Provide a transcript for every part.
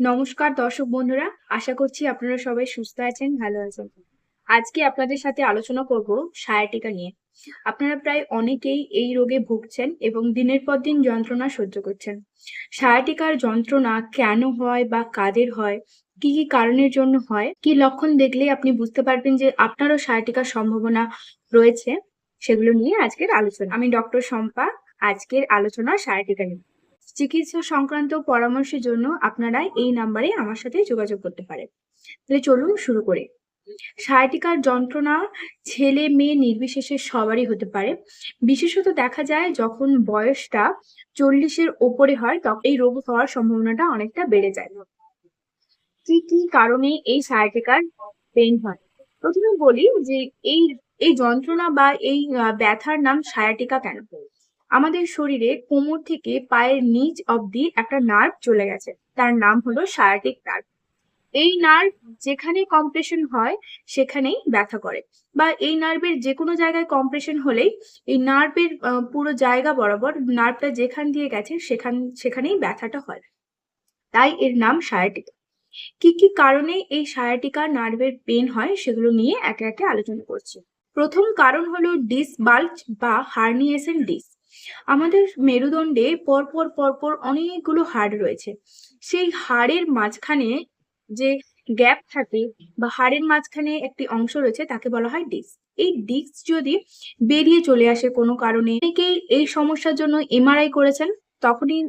নমস্কার দর্শক বন্ধুরা, আশা করছি আপনারা সবাই সুস্থ আছেন, ভালো আছেন। আজকে আপনাদের সাথে আলোচনা করব সায়াটিকা নিয়ে। আপনারা প্রায় অনেকেই এই রোগে ভুগছেন এবং দিনের পর দিন যন্ত্রণা সহ্য করছেন। সায়াটিকার যন্ত্রণা কেন হয় বা কাদের হয়, কি কি কারণের জন্য হয়, কি লক্ষণ দেখলে আপনি বুঝতে পারবেন যে আপনারও সায়াটিকার সম্ভাবনা রয়েছে, সেগুলো নিয়ে আজকের আলোচনা। আমি ডক্টর শম্পা, আজকের আলোচনা সায়াটিকা নিয়ে। চিকিৎসা সংক্রান্ত পরামর্শের জন্য আপনারা এই নাম্বারে আমার সাথে যোগাযোগ করতে পারেন। তাহলে চলুন শুরু করি। সায়াটিকার যন্ত্রণা ছেলে মেয়ে নির্বিশেষে সবারই হতে পারে। বিশেষত দেখা যায় যখন বয়সটা চল্লিশের ওপরে হয়, তখন এই রোগ হওয়ার সম্ভাবনাটা অনেকটা বেড়ে যায়। কি কি কারণে এই সায়াটিকার পেন হয়? প্রথমে বলি যে এই এই যন্ত্রণা বা এই ব্যথার নাম সায়াটিকা কেন? আমাদের শরীরে কোমর থেকে পায়ের নিচ অবধি একটা নার্ভ চলে গেছে। তার নাম হলো সায়াটিক নার্ভ। এই নার্ভ যেখানে কম্প্রেশন হয়, সেখানেই ব্যথা করে। বা এই নার্ভের যে কোনো জায়গায় কম্প্রেশন হলেই এই নার্ভের পুরো জায়গা বরাবর নার্ভটা যেখান দিয়ে গেছে, সেখান, সেখানেই ব্যথাটা হয়। তাই এর নাম সায়াটিকা। কি কি কারণে এই সায়াটিকা নার্ভের পেন হয়, সেগুলো নিয়ে একে একে আলোচনা করছি। প্রথম কারণ হলো ডিস বাল্জ বা হার্নিয়েশন ডিস। আমাদের মেরুদণ্ডে পরপর পরপর অনেকগুলো হাড় রয়েছে। সেই হাড়ের মাঝখানে যে গ্যাপ থাকে বা হাড়ের মাঝখানে একটি অংশ রয়েছে, তাকে বলা হয় ডিস্ক এই ডিস্ক যদি বেরিয়ে চলে আসে কোনো কারণে, অনেকেই এই সমস্যার জন্য এমআরআই করেছেন। তখনই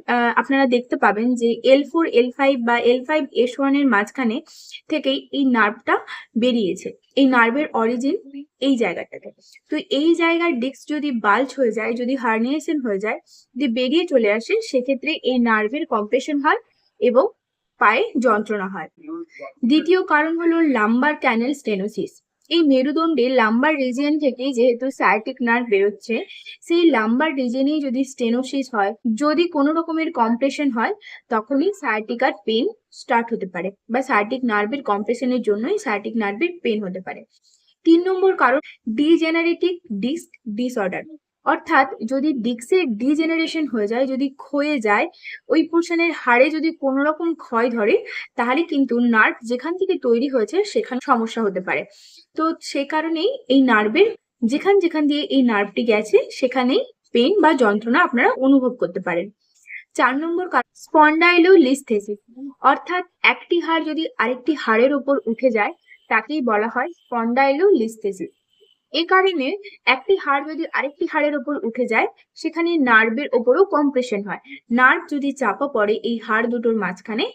আপনারা দেখতে পাবেন যে এল ফোর এল ফাইভ বা এল ফাইভ এস ওয়ানের মাঝখানে থেকেই এই নার্ভটা বেরিয়েছে। এই নার্ভের অরিজিন এই জায়গাটাতে। তো এই জায়গার ডিস্ক যদি বাল্জ হয়ে যায়, যদি হার্নিয়েশন হয়ে যায়, যদি বেরিয়ে চলে আসে, সেক্ষেত্রে এই নার্ভের কম্প্রেশন হয় এবং পায়ে যন্ত্রণা হয়। দ্বিতীয় কারণ হলো লাম্বার ক্যানেল স্টেনোসিস এই মেরুদণ্ডে লাম্বার রিজিয়ন থেকেই যেহেতু সায়াটিক নার্ভ বেরোচ্ছে, সেই লাম্বার রিজিয়নেই যদি স্টেনোসিস হয়, যদি কোনো রকমের কম্প্রেশন হয়, তখনই সায়াটিকার পেন স্টার্ট হতে পারে বা সায়াটিক নার্ভের কম্প্রেশনের জন্যই সায়াটিক নার্ভের পেন হতে পারে। তিন নম্বর কারণ ডিজেনারেটিক ডিস্ক ডিসঅর্ডার অর্থাৎ যদি ডিস্কের ডিজেনারেশন হয়ে যায়, যদি ক্ষয়ে যায়, ওই পোর্শনের হাড়ে যদি কোনো রকম ক্ষয় ধরে, তাহলে কিন্তু নার্ভ যেখান থেকে তৈরি হয়েছে সেখানে সমস্যা হতে পারে। তো সে কারণেই এই নার্ভের যেখান যেখান দিয়ে এই নার্ভটি গেছে, সেখানেই পেন বা যন্ত্রণা আপনারা অনুভব করতে পারেন। চার নম্বর স্পন্ডাইলোলিস্থেসিস অর্থাৎ একটি হাড় যদি আরেকটি হাড়ের উপর উঠে যায়, তাকেই বলা হয় স্পন্ডাইলোলিস্থেসিস এই কারণে একটি হাড় যদি আরেকটি হাড়ের ওপর উঠে যায়, সেখানে নার্ভের ওপরও কম্প্রেশন হয়। নার্ভ যদি চাপা পড়ে এই হাড় দুটোর মাঝখানে,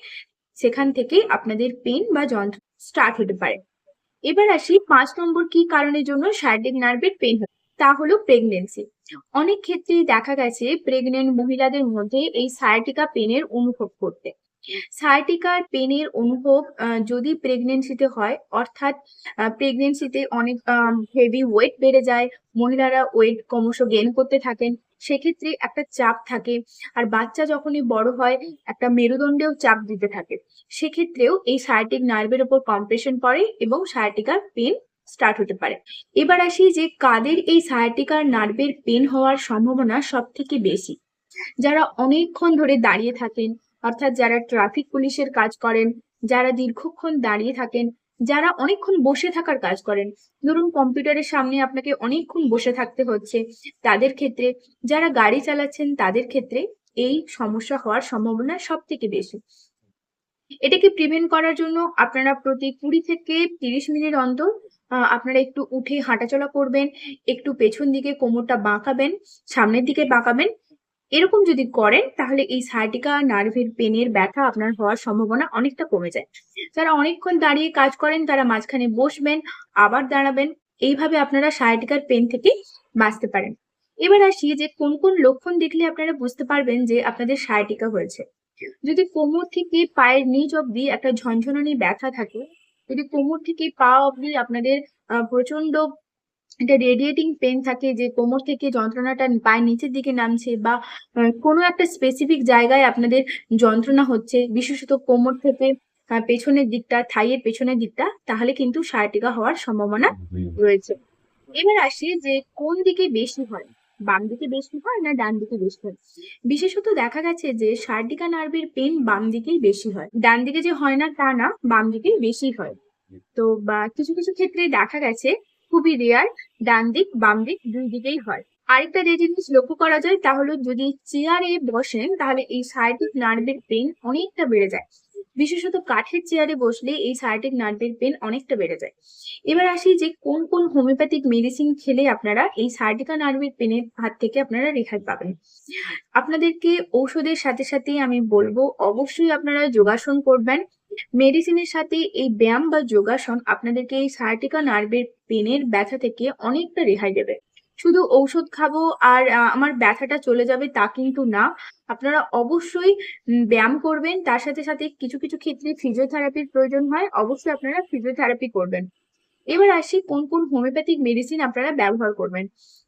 সেখান থেকেই আপনাদের পেন বা যন্ত্র স্টার্ট হতে পারে। এবার আসি পাঁচ নম্বর কি কারণের জন্য শারীরিক নার্ভের পেন হয়? তা হলো প্রেগনেন্সি অনেক ক্ষেত্রেই দেখা গেছে প্রেগনেন্ট মহিলাদের মধ্যে এই সায়াটিকা পেনের অনুভব করতে। সায়াটিকার পেনের অনুভব যদি প্রেগনেন্সিতে হয়, অর্থাৎ প্রেগনেন্সিতে অনেক হেভি ওয়েট বেড়ে যায়, মহিলারা ওয়েট ক্রমশ গেন করতে থাকেন, সেক্ষেত্রে একটা চাপ থাকে। আর বাচ্চা যখনই বড় হয়, একটা মেরুদণ্ডেও চাপ দিতে থাকে। সেক্ষেত্রেও এই সায়াটিক নার্ভের ওপর কম্প্রেশন পড়ে এবং সায়াটিকার পেন স্টার্ট হতে পারে। এবার আসি যে কাদের এই সায়াটিকার নার্ভের পেন হওয়ার সম্ভাবনা সব থেকে বেশি। যারা অনেকক্ষণ ধরে দাঁড়িয়ে থাকেন অর্থাৎ যারা ট্রাফিক পুলিশের কাজ করেন, যারা দীর্ঘক্ষণ দাঁড়িয়ে থাকেন, যারা অনেকক্ষণ বসে থাকার কাজ করেন, ধরুন কম্পিউটারের সামনে আপনাকে অনেকক্ষণ বসে থাকতে হচ্ছে, তাদের ক্ষেত্রে যারা গাড়ি চালাচ্ছেন, তাদের ক্ষেত্রে এই সমস্যা হওয়ার সম্ভাবনা সব থেকে বেশি। এটাকে প্রিভেন্ট করার জন্য আপনারা প্রতি কুড়ি থেকে তিরিশ মিনিট অন্তর আপনারা একটু উঠে হাঁটাচলা করবেন, একটু পেছন দিকে কোমরটা বাঁকাবেন, সামনের দিকে বাঁকাবেন এরকম যদি করেন, তাহলে এই সায়াটিকা নার্ভের পেনের ব্যথা আপনার হওয়ার সম্ভাবনা অনেকটা কমে যায়। যারা অনেকক্ষণ দাঁড়িয়ে কাজ করেন, তারা মাঝখানে বসবেন, আবার দাঁড়াবেন। এইভাবে আপনারা সায়াটিকার পেন থেকে বাঁচতে পারেন। এবার আসি যে কোন কোন লক্ষণ দেখলে আপনারা বুঝতে পারবেন যে আপনাদের সায়াটিকা হয়েছে। যদি কোমর থেকে পায়ের নিচ অব্দি একটা ঝনঝনানি ব্যথা থাকে, যদি কোমর থেকে পা অব্দি আপনাদের প্রচণ্ড একটা রেডিয়েটিং পেন থাকে যে কোমর থেকে যন্ত্রণাটা পায়ে নিচের দিকে নামছে বা কোনো একটা স্পেসিফিক জায়গায় আপনাদের যন্ত্রণা হচ্ছে, বিশেষত কোমর থেকে পেছনের দিকটা, থাইয়ের পেছনের দিকটা, তাহলে কিন্তু সায়াটিকা হওয়ার সম্ভাবনা রয়েছে। এবার আসি যে কোন দিকে বেশি হয়, বাম দিকে বেশি হয় না ডান দিকে বেশি হয়? বিশেষত দেখা গেছে যে সার্ডিকা নার্ভের পেন বাম দিকেই বেশি হয়। ডান দিকে যে হয় না তা না, বাম দিকেই বেশি হয়। তো বা কিছু কিছু ক্ষেত্রে দেখা গেছে খুবই রেয়ার ডান দিক, বাম দিক, দুই দিকেই হয়। আরেকটা যে জিনিস লক্ষ্য করা যায় তাহলে যদি চেয়ারে বসেন, তাহলে এই সাইটিক নার্ভের পেন অনেকটা বেড়ে যায়। বিশেষত কাঠের চেয়ারে বসলে এই সাইটিক নার্ভের পেন অনেকটা বেড়ে যায়। এবার আসি যে কোন কোন হোমিওপ্যাথিক মেডিসিন খেলে আপনারা এই সার্টিকা নার্ভের পেনের হাত থেকে আপনারা রেহাই পাবেন। আপনাদেরকে ঔষধের সাথে সাথে আমি বলব, অবশ্যই আপনারা যোগাসন করবেন। মেডিসিনের সাথে এই ব্যায়াম বা যোগাসন আপনাদেরকে এই সায়াটিকা নার্ভের পেনের ব্যথা থেকে অনেকটা রেহাই দেবে। শুধু ঔষধ খাব আর আমার ব্যথাটা চলে যাবে তা কিন্তু না। আপনারা অবশ্যই ব্যায়াম করবেন। তার সাথে সাথে কিছু কিছু ক্ষেত্রে ফিজিওথেরাপির প্রয়োজন হয়। অবশ্যই আপনারা ফিজিওথেরাপি করবেন। এবার আসি কোন কোন হোমিওপ্যাথিক মেডিসিন আপনারা ব্যবহার করবেন।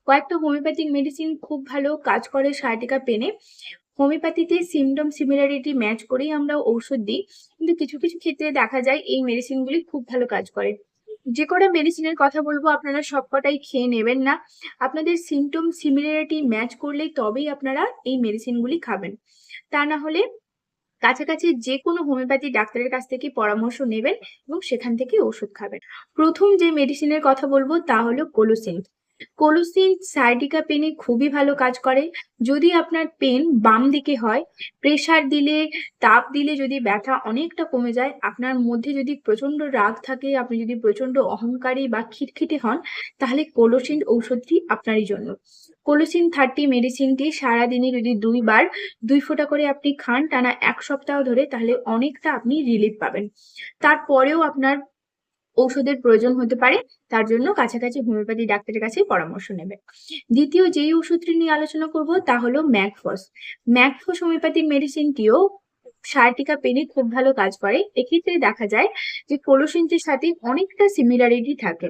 কয়েকটা হোমিওপ্যাথিক মেডিসিন খুব ভালো কাজ করে সায়াটিকা পেনে। হোমিওপ্যাথিতে সিমটম সিমিলারিটি ম্যাচ করেই আমরা ঔষধ দিই। কিন্তু কিছু কিছু ক্ষেত্রে দেখা যায় এই মেডিসিনগুলি খুব ভালো কাজ করে। যে কটা মেডিসিনের কথা বলব, আপনারা সবকটাই খেয়ে নেবেন না। আপনাদের সিমটম সিমিলারিটি ম্যাচ করলেই তবেই আপনারা এই মেডিসিনগুলি খাবেন। তা না হলে কাছাকাছি যে কোনো হোমিওপ্যাথি ডাক্তারের কাছ থেকে পরামর্শ নেবেন এবং সেখান থেকে ওষুধ খাবেন। প্রথম যে মেডিসিনের কথা বলব তা হলো কোলোসিন কোলোসিন সাইডিকা পেনে খুবই ভালো কাজ করে। যদি আপনার পেন বাম দিকে হয়, প্রেসার দিলে, তাপ দিলে যদি ব্যথা অনেকটা কমে যায়, আপনার মধ্যে যদি প্রচণ্ড রাগ থাকে, আপনি যদি প্রচণ্ড অহংকারী বা খিটখিটে হন, তাহলে কোলোসিন ঔষধটি আপনারই জন্য। কোলোসিন থার্টি মেডিসিনটি সারাদিনে যদি দুইবার, দুই ফোঁটা করে আপনি খান, টানা এক সপ্তাহ ধরে, তাহলে অনেকটা আপনি রিলিফ পাবেন। তারপরেও আপনার ঔষধের প্রয়োজন হতে পারে, তার জন্য কাছাকাছি হোমিওপ্যাথি ডাক্তারের কাছে পরামর্শ নেবে। দ্বিতীয় যেই ওষুধটি নিয়ে আলোচনা করব, তা হলো ম্যাকফস। ম্যাকফস হোমিওপ্যাথিক মেডিসিনটিও সায়াটিকা পেনে খুব ভালো কাজ করে। এক্ষেত্রে দেখা যায় যে কোলোসিনটির সাথে অনেকটা সিমিলারিটি থাকে।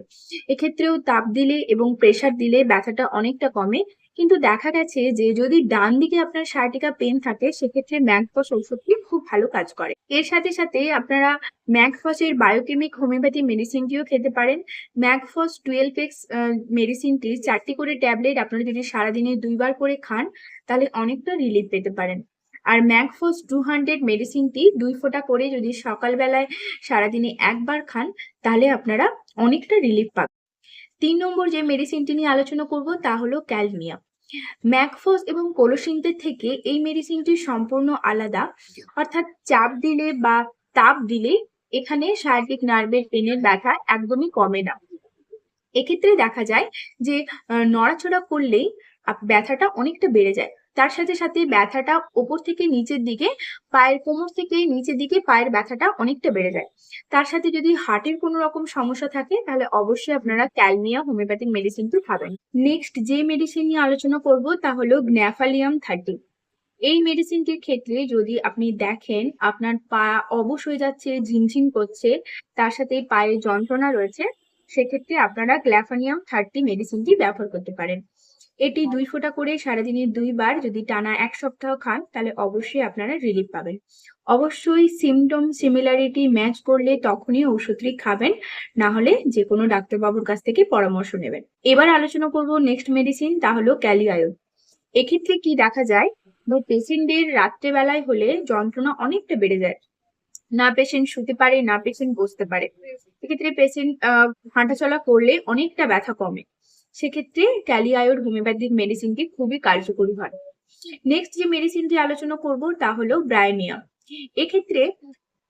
এক্ষেত্রেও তাপ দিলে এবং প্রেসার দিলে ব্যথাটা অনেকটা কমে। কিন্তু দেখা গেছে যে যদি ডান দিকে আপনার সায়াটিকা পেন থাকে, সেক্ষেত্রে ম্যাকফস ঔষধটি খুব ভালো কাজ করে। এর সাথে সাথে আপনারা ম্যাকফসের বায়োকেমিক হোমিওপ্যাথি মেডিসিনটিও খেতে পারেন। ম্যাকফস টুয়েলভ এক্স মেডিসিনটি চারটি করে ট্যাবলেট আপনারা যদি সারাদিনে দুইবার করে খান, তাহলে অনেকটা রিলিফ পেতে পারেন। আর ম্যাকফস টু হান্ড্রেড মেডিসিনটি দুই ফোঁটা করে যদি সকালবেলায় সারাদিনে একবার খান, তাহলে আপনারা অনেকটা রিলিফ পাবেন। তিন নম্বর যে মেডিসিনটি নিয়ে আলোচনা করব তা হলো ক্যালমিয়া ম্যাকফোস এবং কোলোসিনদের থেকে এই মেডিসিনটি সম্পূর্ণ আলাদা। অর্থাৎ চাপ দিলে বা তাপ দিলে এখানে শারীরিক নার্ভের পেনের ব্যথা একদমই কমে না। এক্ষেত্রে দেখা যায় যে নড়াচড়া করলেই ব্যথাটা অনেকটা বেড়ে যায়। তার সাথে সাথে ব্যথাটা ওপর থেকে নিচের দিকে, পায়ের কোমর থেকে নিচের দিকে পায়ের ব্যথাটা অনেকটা বেড়ে যায়। তার সাথে যদি হার্টের কোনো রকম সমস্যা থাকে, তাহলে অবশ্যই আপনারা ক্যালমিয়া, হোমিওপ্যাথিক মেডিসিন মেডিসিনটি খাবেন। নেক্সট যে মেডিসিন নিয়ে আলোচনা করব, তা হলো গ্ন্যাফালিয়াম থার্টি। এই মেডিসিনটির ক্ষেত্রে যদি আপনি দেখেন, আপনার পা অবশ হয়ে যাচ্ছে, ঝিমঝিম করছে, তার সাথে পায়ে যন্ত্রণা রয়েছে, সেক্ষেত্রে আপনারা গ্ল্যাফানিয়াম থার্টি মেডিসিনটি ব্যবহার করতে পারেন। এটি দুই ফোঁটা করে সারাদিনে দুইবার যদি টানা এক সপ্তাহ খান, তাহলে অবশ্যই আপনারা রিলিফ পাবেন। অবশ্যই সিমটম সিমিলারিটি ম্যাচ করলে তখনই ওষুধটি খাবেন, না হলে যে কোনো ডাক্তারবাবুর কাছ থেকে পরামর্শ নেবেন। এবার আলোচনা করব নেক্সট মেডিসিন তা হলো ক্যালিআয়ন এক্ষেত্রে কি দেখা যায়? পেশেন্টের রাত্রেবেলায় হলে যন্ত্রণা অনেকটা বেড়ে যায়। না পেশেন্ট শুতে পারে, না পেশেন্ট বসতে পারে। এক্ষেত্রে পেশেন্ট, আহ, হাঁটাচলা করলে অনেকটা ব্যথা কমে। সেক্ষেত্রে ক্যালিআয়োড হোমিওপ্যাথিক মেডিসিনটি খুবই কার্যকরী হয়। নেক্সট যে মেডিসিনটি আলোচনা করব তা হলো ব্রায়োনিয়া। এক্ষেত্রে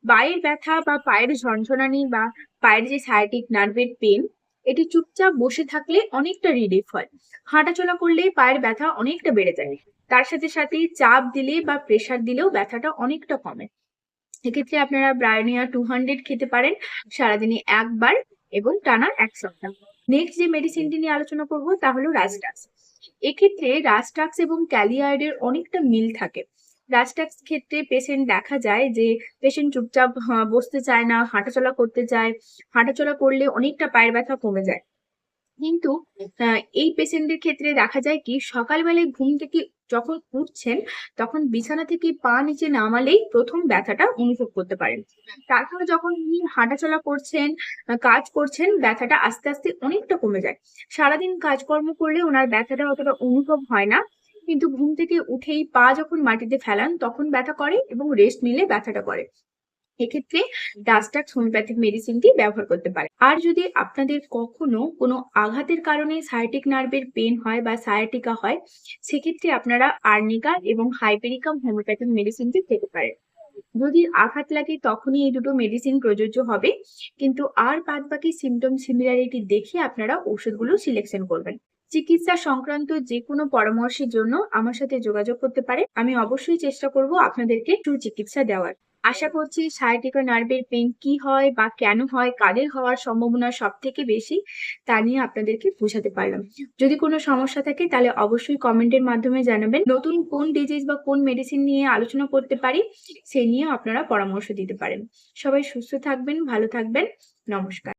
পায়ের ব্যথা বা পায়ের ঝনঝনানি বা পায়ের যে সায়াটিক নার্ভের পেন এটি চুপচাপ বসে থাকলে অনেকটা রিলিফ হয়। হাঁটাচলা করলে পায়ের ব্যথা অনেকটা বেড়ে যায়। তার সাথে সাথে চাপ দিলে বা প্রেসার দিলেও ব্যথাটা অনেকটা কমে। এক্ষেত্রে আপনারা ব্রায়োনিয়া টু হান্ড্রেড খেতে পারেন সারাদিনে একবার এবং টানা এক সপ্তাহ। নেক্সট যে মেডিসিনটি নিয়ে আলোচনা করব তা হলো রাজটাক্স এক্ষেত্রে রাজটাক্স এবং ক্যালিয়াইডের অনেকটা মিল থাকে। রাজটাক্স ক্ষেত্রে পেশেন্ট দেখা যায় যে পেশেন্ট চুপচাপ বসতে চায় না হাঁটাচলা করতে চায় হাঁটাচলা করলে অনেকটা পায়ের ব্যথা কমে যায়। কিন্তু আহ, এই পেশেন্টের ক্ষেত্রে দেখা যায় কি সকালবেলায় ঘুম থেকে যখন উঠছেন, তখন বিছানা থেকে পা নিচে নামালেই প্রথম ব্যথাটা অনুভব করতে পারেন। তারপরে যখন উনি হাঁটাচলা করছেন, কাজ করছেন, ব্যথাটা আস্তে আস্তে অনেকটা কমে যায়। সারাদিন কাজকর্ম করলে ওনার ব্যথাটা অতটা অনুভব হয় না। কিন্তু ঘুম থেকে উঠেই পা যখন মাটিতে ফেলান, তখন ব্যথা করে এবং রেস্ট নিলে ব্যথাটা করে। এক্ষেত্রে ডাস্টাক্স হোমিওপ্যাথিক মেডিসিনটি ব্যবহার করতে পারে আর যদি আপনাদের কখনো কোনো আঘাতের কারণে সায়াটিক নার্ভের পেন হয় বা সায়াটিকা হয়, সেক্ষেত্রে আপনারা আর্নিকা এবং হাইপেরিকাম হোমিওপ্যাথিক মেডিসিনটি খেতে পারেন। যদি আঘাত লাগে তখনই এই দুটো মেডিসিন প্রযোজ্য হবে, কিন্তু আর বাদ বাকি সিমটম সিমিলারিটি দেখে আপনারা ওষুধগুলো সিলেকশন করবেন। চিকিৎসা সংক্রান্ত যে কোনো পরামর্শের জন্য আমার সাথে যোগাযোগ করতে পারে আমি অবশ্যই চেষ্টা করব আপনাদেরকে সুচিকিৎসা দেওয়ার। আশা করছি সায়াটিকা নার্ভের পেন কি হয় বা কেন হয়, কাদের হওয়ার সম্ভাবনা সব থেকে বেশি, তা নিয়ে আপনাদেরকে বোঝাতে পারলাম। যদি কোনো সমস্যা থাকে, তাহলে অবশ্যই কমেন্টের মাধ্যমে জানাবেন। নতুন কোন ডিজিজ বা কোন মেডিসিন নিয়ে আলোচনা করতে পারি, সে নিয়ে আপনারা পরামর্শ দিতে পারেন। সবাই সুস্থ থাকবেন, ভালো থাকবেন। নমস্কার।